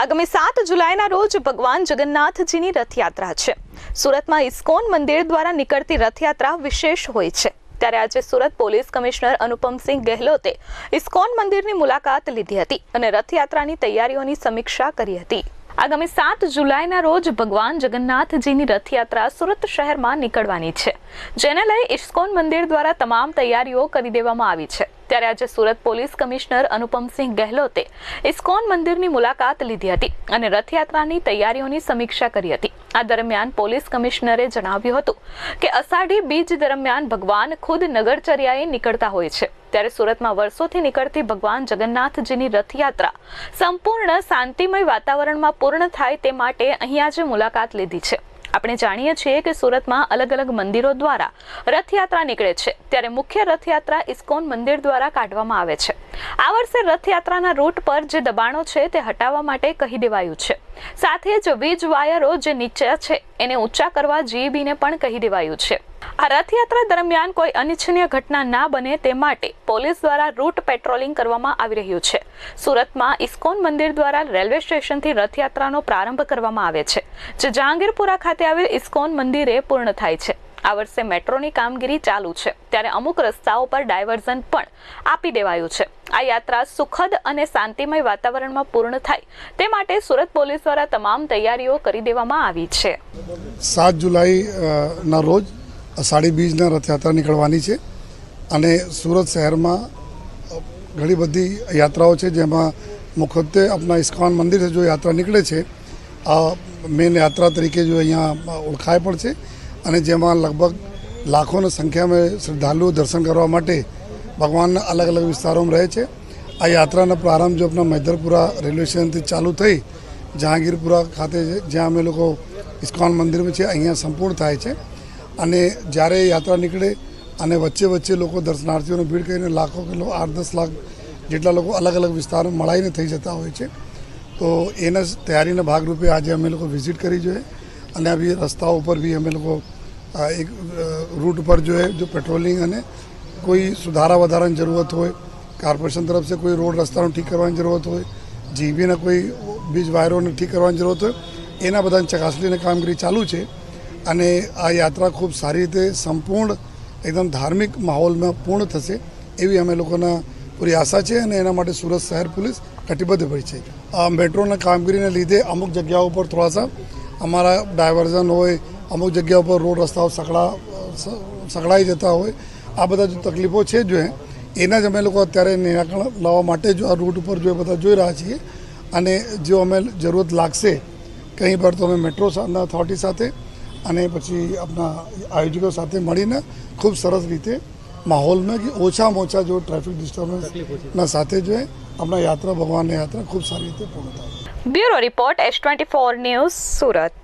આગામી સાત જુલાઈના રોજ ભગવાન જગન્નાથજીની રથયાત્રા છે. સુરતમાં ઇસ્કોન મંદિર દ્વારા નીકળતી રથયાત્રા વિશેષ હોય છે. ત્યારે આજે સુરત પોલીસ કમિશનર અનુપમસિંહ ગેહલોતે ઇસ્કોન મંદિરની મુલાકાત લીધી હતી અને રથયાત્રાની તૈયારીઓની સમીક્ષા કરી હતી. આગામી સાત જુલાઈના રોજ ભગવાન જગન્નાથજીની રથયાત્રા સુરત શહેરમાં નીકળવાની છે. જેને લઈ ઇસ્કોન મંદિર દ્વારા તમામ તૈયારીઓ કરી દેવામાં આવી છે. ત્યારે આજે સુરત પોલીસ કમિશનર અનુપમસિંહ ગેહલોતે ઇસ્કોન મંદિરની મુલાકાત લીધી હતી અને રથયાત્રાની તૈયારીઓની સમીક્ષા કરી હતી. આ દરમિયાન પોલીસ કમિશનરે જણાવ્યું હતું કે અષાઢી બીજ દરમિયાન ભગવાન ખુદ નગરચર્યાએ નીકળતા હોય છે. ત્યારે સુરતમાં વર્ષોથી નીકળતી ભગવાન જગન્નાથજીની રથયાત્રા સંપૂર્ણ શાંતિમય વાતાવરણમાં પૂર્ણ થાય તે માટે અહીંયા જે મુલાકાત લીધી છે. આપણે જાણીએ છીએ કે સુરતમાં અલગ અલગ મંદિરો દ્વારા રથયાત્રા નીકળે છે. ત્યારે મુખ્ય રથયાત્રા ઇસ્કોન મંદિર દ્વારા કાઢવામાં આવે છે. આ વર્ષે રથયાત્રાના રૂટ પર જે દબાણો છે તે હટાવવા માટે કહી દેવાયું છે. સાથે જ વીજ વાયરો જે નીચા છે, એને ઊંચા કરવા જીઈબીને પણ કહી દેવાયું છે. આ રથયાત્રા દરમિયાન કોઈ અનિચ્છનીય ઘટના ના બને તે માટે પોલીસ દ્વારા રૂટ પેટ્રોલિંગ કરવામાં આવી રહ્યું છે. સુરતમાં ઇસ્કોન મંદિર દ્વારા રેલવે સ્ટેશનથી રથયાત્રાનો પ્રારંભ કરવામાં આવે છે, જે જહાંગીરપુરા ખાતે આવેલ ઇસ્કોન મંદિરે પૂર્ણ થાય છે. આ વર્ષે મેટ્રોની કામગીરી ચાલુ છે, ત્યારે અમુક રસ્તાઓ પર ડાયવર્ઝન પણ આપી દેવાયું છે. આ યાત્રા સુખદ અને શાંતિમય વાતાવરણમાં પૂર્ણ થાય, તે માટે સુરત પોલીસ દ્વારા તમામ તૈયારીઓ કરી દેવામાં આવી છે. સાત જુલાઈ ના રોજ અષાઢી બીજના રથયાત્રા નીકળવાની છે અને સુરત શહેરમાં ઘણી બધી યાત્રાઓ છે જેમાં મુખ્યત્વે આપણા ઇસ્કોન મંદિર જો યાત્રા નીકળે છે, આ મેન યાત્રા તરીકે જો અહીંયા ઓળખાય પણ છે અને જેમાં લગભગ લાખોની સંખ્યામાં શ્રદ્ધાળુઓ દર્શન કરવા માટે ભગવાનના અલગ અલગ વિસ્તારોમાં રહે છે. આ યાત્રાનો પ્રારંભ જો આપણા મૈદરપુરા રેલવે સ્ટેશનથી ચાલુ થઈ જહાંગીરપુરા ખાતે જ્યાં અમે લોકો ઇસ્કોન મંદિરમાં છે અહીંયા સંપૂર્ણ થાય છે. અને જ્યારે યાત્રા નીકળે અને વચ્ચે વચ્ચે લોકો દર્શનાર્થીઓને ભીડ કરીને લાખો કિલો આઠ દસ લાખ જેટલા લોકો અલગ અલગ વિસ્તારમાં મળાઈને થઈ જતા હોય છે. તો એના તૈયારીના ભાગરૂપે આજે અમે લોકો વિઝિટ કરી જોઈએ અને આ બી રસ્તાઓ ઉપર બી અમે લોકો એક રૂટ પર જોઈએ, જો પેટ્રોલિંગ અને કોઈ સુધારા વધારાની જરૂરત હોય, કોર્પોરેશન તરફ से કોઈ રોડ રસ્તાનું ઠીક કરવાની જરૂરત હોય, જીબીના કોઈ બીજ વાયરોને ઠીક કરવાની જરૂરત હોય, એના બધાની ચકાસણીની કામગીરી ચાલુ છે. અને આ યાત્રા ખૂબ સારી રીતે સંપૂર્ણ, એકદમ ધાર્મિક માહોલમાં પૂર્ણ થશે એવી અમે લોકોના પૂરી આશા છે અને એના માટે સુરત શહેર પોલીસ કટિબદ્ધ હોય છે. આ મેટ્રોના કામગીરીને લીધે અમુક જગ્યાઓ પર થોડાસા અમારા ડાયવર્ઝન હોય, અમુક જગ્યા ઉપર રોડ રસ્તાઓ સકળા સકળાઈ જતા હોય, આ બધા જો તકલીફો છે જો એના જ અમે લોકો અત્યારે નિરાકરણ લાવવા માટે જો આ રૂટ ઉપર જો એ બધા જોઈ રહ્યા છીએ. અને જો અમે જરૂરત લાગશે, કંઈ પર તો અમે મેટ્રો અથોરિટી સાથે અને પછી આપણા આયોજકો સાથે મળીને ખૂબ સરસ રીતે માહોલમાં કે ઓછામાં ઓછા જો ટ્રાફિક ડિસ્ટર્બન્સના સાથે જો આપણા યાત્રા ભગવાનની યાત્રા ખૂબ સારી રીતે પૂર્ણ થાય. Bureau report S twenty four news Surat.